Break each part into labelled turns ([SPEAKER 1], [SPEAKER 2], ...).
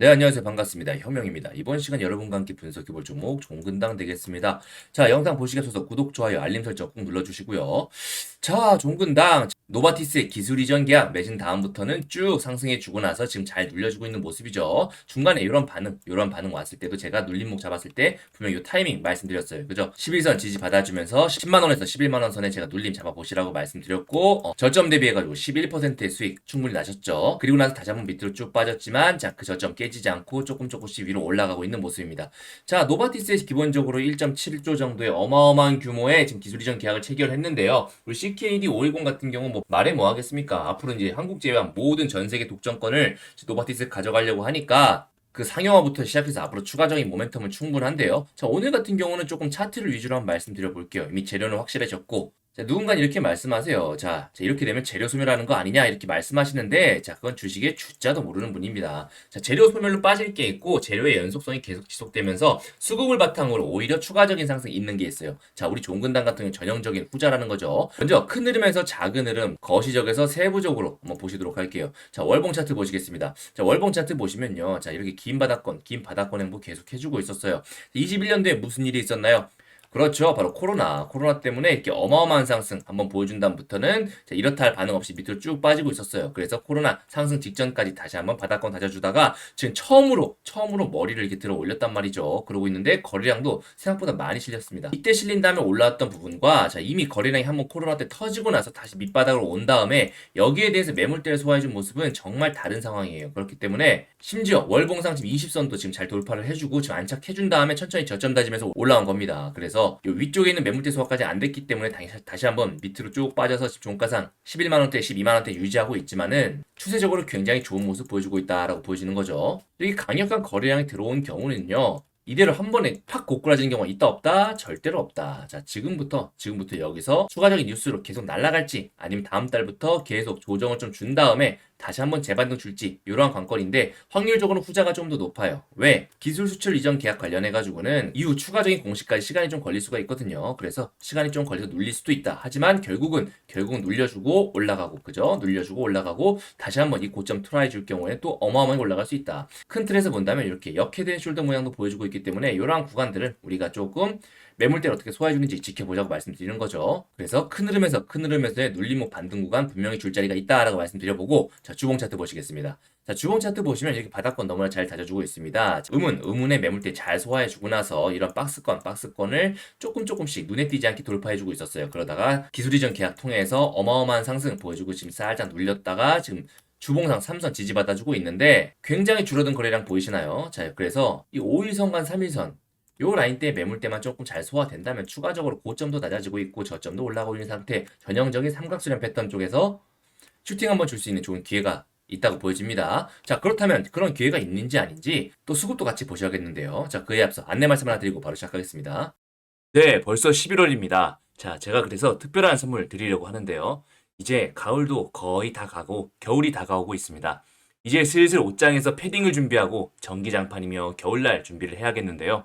[SPEAKER 1] 네, 안녕하세요. 반갑습니다. 혐영입니다. 이번 시간 여러분과 함께 분석해볼 종목 종근당 되겠습니다. 자, 영상 보시기 앞서서 구독, 좋아요, 알림 설정 꼭 눌러주시고요. 자, 종근당 노바티스의 기술 이전 계약 맺은 다음부터는 쭉 상승해 주고 나서 지금 잘 눌려주고 있는 모습이죠. 중간에 이런 반응, 이런 반응 왔을 때도 제가 눌림목 잡았을 때 분명 이 타이밍 말씀드렸어요. 그죠? 11선 지지 받아주면서 10만 원에서 11만 원 선에 제가 눌림 잡아보시라고 말씀드렸고 어, 저점 대비해가지고 11%의 수익 충분히 나셨죠. 그리고 나서 다시 한번 밑으로 쭉 빠졌지만 자, 그 저점 깨지지 않고 조금 조금씩 위로 올라가고 있는 모습입니다. 자, 노바티스에 기본적으로 1.7조 정도의 어마어마한 규모의 지금 기술 이전 계약을 체결했는데요. 우리 CKD 510 같은 경우 뭐 말해 뭐 하겠습니까? 앞으로 이제 한국 제외한 모든 전 세계 독점권을 노바티스 가져가려고 하니까 그 상용화부터 시작해서 앞으로 추가적인 모멘텀은 충분한데요. 자, 오늘 같은 경우는 조금 차트를 위주로 한번 말씀드려 볼게요. 이미 재료는 확실해졌고 자, 누군가 이렇게 말씀하세요. 자, 자, 이렇게 되면 재료 소멸하는 거 아니냐 이렇게 말씀하시는데 자, 그건 주식의 주자도 모르는 분입니다. 자, 재료 소멸로 빠질 게 있고 재료의 연속성이 계속 지속되면서 수급을 바탕으로 오히려 추가적인 상승이 있는 게 있어요. 자, 우리 종근당 같은 경우 전형적인 후자라는 거죠. 먼저 큰 흐름에서 작은 흐름, 거시적에서 세부적으로 한번 보시도록 할게요. 자, 월봉 차트 보시겠습니다. 자, 월봉 차트 보시면요. 자, 이렇게 긴 바닥권, 긴 바닥권 행보 계속 해 주고 있었어요. 21년도에 무슨 일이 있었나요? 그렇죠. 바로 코로나. 코로나 때문에 이렇게 어마어마한 상승 한번 보여준 다음부터는 자, 이렇다 할 반응 없이 밑으로 쭉 빠지고 있었어요. 그래서 코로나 상승 직전까지 다시 한번 바닥권 다져주다가 지금 처음으로, 처음으로 머리를 이렇게 들어 올렸단 말이죠. 그러고 있는데 거래량도 생각보다 많이 실렸습니다. 이때 실린 다음에 올라왔던 부분과 자, 이미 거래량이 한번 코로나 때 터지고 나서 다시 밑바닥으로 온 다음에 여기에 대해서 매물대를 소화해준 모습은 정말 다른 상황이에요. 그렇기 때문에 심지어 월봉상 지금 20선도 지금 잘 돌파를 해주고 지금 안착해준 다음에 천천히 저점 다지면서 올라온 겁니다. 그래서 요 위쪽에 있는 매물대 소화까지 안 됐기 때문에 다시, 다시 한번 밑으로 쭉 빠져서 종가상 11만원대, 12만원대 유지하고 있지만은 추세적으로 굉장히 좋은 모습 보여주고 있다라고 보여지는 거죠. 여기 강력한 거래량이 들어온 경우는요. 이대로 한 번에 팍 고꾸라지는 경우가 있다 없다 절대로 없다. 자 지금부터 지금부터 여기서 추가적인 뉴스로 계속 날아갈지 아니면 다음 달부터 계속 조정을 좀 준 다음에 다시 한번 재반등 줄지 이러한 관건인데 확률적으로 후자가 좀 더 높아요. 왜? 기술 수출 이전 계약 관련해 가지고는 이후 추가적인 공시까지 시간이 좀 걸릴 수가 있거든요. 그래서 시간이 좀 걸려서 눌릴 수도 있다. 하지만 결국은 결국은 눌려주고 올라가고 그죠? 눌려주고 올라가고 다시 한번 이 고점 트라이 줄 경우에 또 어마어마하게 올라갈 수 있다. 큰 틀에서 본다면 이렇게 역해된 숄더 모양도 보여주고 있기 때문에 이러한 구간들을 우리가 조금 매물대를 어떻게 소화해주는지 지켜보자고 말씀드리는 거죠. 그래서 큰 흐름에서 큰 흐름에서의 눌림목 반등 구간 분명히 줄자리가 있다라고 말씀드려보고 자 주봉 차트 보시겠습니다. 자 주봉 차트 보시면 이렇게 바닥권 너무나 잘 다져주고 있습니다. 음은 음운의 매물대 잘 소화해주고 나서 이런 박스권 박스권을 조금 조금씩 눈에 띄지 않게 돌파해주고 있었어요. 그러다가 기술 이전 계약 통해서 어마어마한 상승 보여주고 지금 살짝 눌렸다가 지금 주봉상 3선 지지받아주고 있는데 굉장히 줄어든 거래량 보이시나요? 자, 그래서 이 5일선과 3일선 요 라인 때 매물대만 조금 잘 소화된다면 추가적으로 고점도 낮아지고 있고 저점도 올라가고 있는 상태 전형적인 삼각수렴 패턴 쪽에서 슈팅 한번 줄 수 있는 좋은 기회가 있다고 보여집니다. 자 그렇다면 그런 기회가 있는지 아닌지 또 수급도 같이 보셔야겠는데요. 자 그에 앞서 안내 말씀 하나 드리고 바로 시작하겠습니다. 네 벌써 11월입니다. 자 제가 그래서 특별한 선물 드리려고 하는데요. 이제 가을도 거의 다 가고 겨울이 다가오고 있습니다. 이제 슬슬 옷장에서 패딩을 준비하고 전기장판이며 겨울날 준비를 해야겠는데요.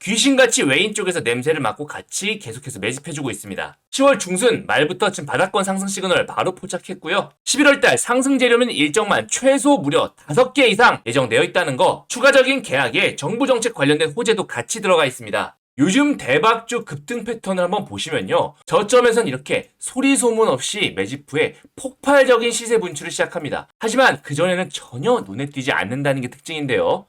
[SPEAKER 1] 귀신같이 외인 쪽에서 냄새를 맡고 같이 계속해서 매집해주고 있습니다. 10월 중순 말부터 지금 바닥권 상승 시그널 바로 포착했고요. 11월 달 상승 재료는 일정만 최소 무려 5개 이상 예정되어 있다는 거, 추가적인 계약에 정부 정책 관련된 호재도 같이 들어가 있습니다. 요즘 대박주 급등 패턴을 한번 보시면요. 저점에선 이렇게 소리 소문 없이 매집 후에 폭발적인 시세 분출을 시작합니다. 하지만 그전에는 전혀 눈에 띄지 않는다는 게 특징인데요.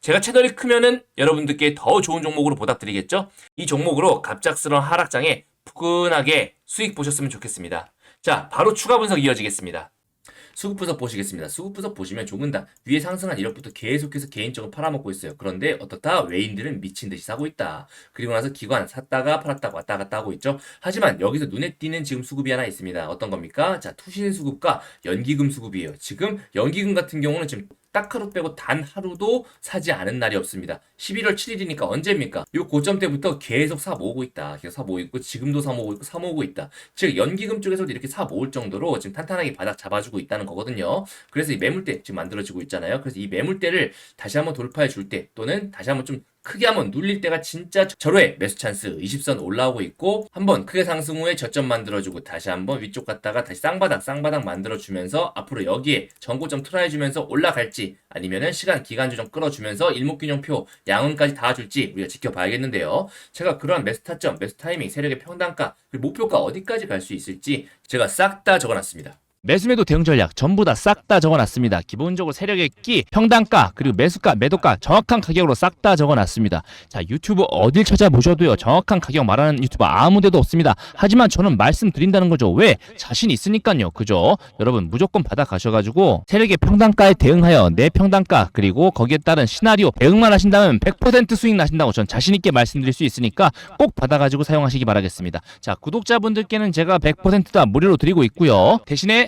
[SPEAKER 1] 제가 채널이 크면은 여러분들께 더 좋은 종목으로 보답드리겠죠? 이 종목으로 갑작스러운 하락장에 푸근하게 수익 보셨으면 좋겠습니다. 자, 바로 추가 분석 이어지겠습니다. 수급 분석 보시겠습니다. 수급 분석 보시면 조근당 위에 상승한 1억부터 계속해서 개인적으로 팔아먹고 있어요. 그런데 어떻다? 외인들은 미친 듯이 사고 있다. 그리고 나서 기관 샀다가 팔았다가 왔다 갔다 하고 있죠. 하지만 여기서 눈에 띄는 지금 수급이 하나 있습니다. 어떤 겁니까? 자, 투신 수급과 연기금 수급이에요. 지금 연기금 같은 경우는 지금 딱 하루 빼고 단 하루도 사지 않은 날이 없습니다. 11월 7일이니까 언제입니까? 요 고점 때부터 계속 사 모으고 있다. 계속 사 모으고 있고 지금도 사 모으고 있고 사 모으고 있다. 즉 연기금 쪽에서도 이렇게 사 모을 정도로 지금 탄탄하게 바닥 잡아주고 있다는 거거든요. 그래서 이 매물대 지금 만들어지고 있잖아요. 그래서 이 매물대를 다시 한번 돌파해 줄 때 또는 다시 한번 좀 크게 한번 눌릴 때가 진짜 절호의 매수 찬스 20선 올라오고 있고 한번 크게 상승 후에 저점 만들어주고 다시 한번 위쪽 갔다가 다시 쌍바닥 쌍바닥 만들어주면서 앞으로 여기에 전고점 틀어해주면서 올라갈지 아니면은 시간 기간 조정 끌어주면서 일목균형표 양은까지 닿아줄지 우리가 지켜봐야겠는데요. 제가 그러한 매수 타점, 매수 타이밍, 세력의 평단가 그리고 목표가 어디까지 갈 수 있을지 제가 싹 다 적어놨습니다.
[SPEAKER 2] 매수매도 대응 전략 전부 다 싹 다 적어놨습니다. 기본적으로 세력의 끼, 평단가, 그리고 매수가, 매도가 정확한 가격으로 싹 다 적어놨습니다. 자 유튜브 어딜 찾아보셔도요 정확한 가격 말하는 유튜버 아무데도 없습니다. 하지만 저는 말씀드린다는 거죠. 왜? 자신 있으니까요. 그죠? 여러분 무조건 받아가셔가지고 세력의 평단가에 대응하여 내 평단가 그리고 거기에 따른 시나리오 대응만 하신다면 100% 수익 나신다고 전 자신 있게 말씀드릴 수 있으니까 꼭 받아가지고 사용하시기 바라겠습니다. 자 구독자분들께는 제가 100%다 무료로 드리고 있고요. 대신에